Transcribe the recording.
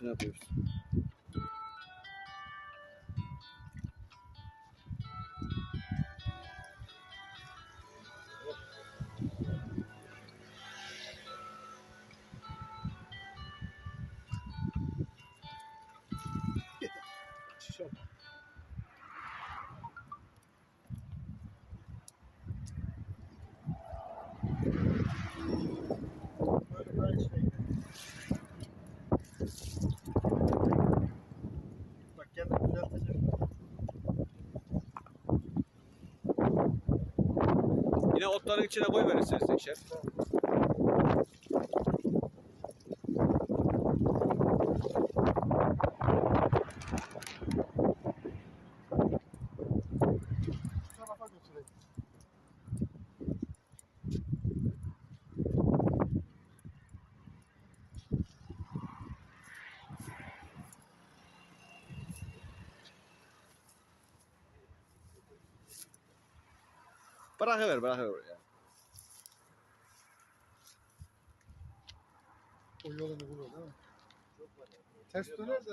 ne Deus. Yine otların içine koy verirsiniz şef. Bırakıver bırakıver ya. O yolunu bulur değil mi? Ters döner de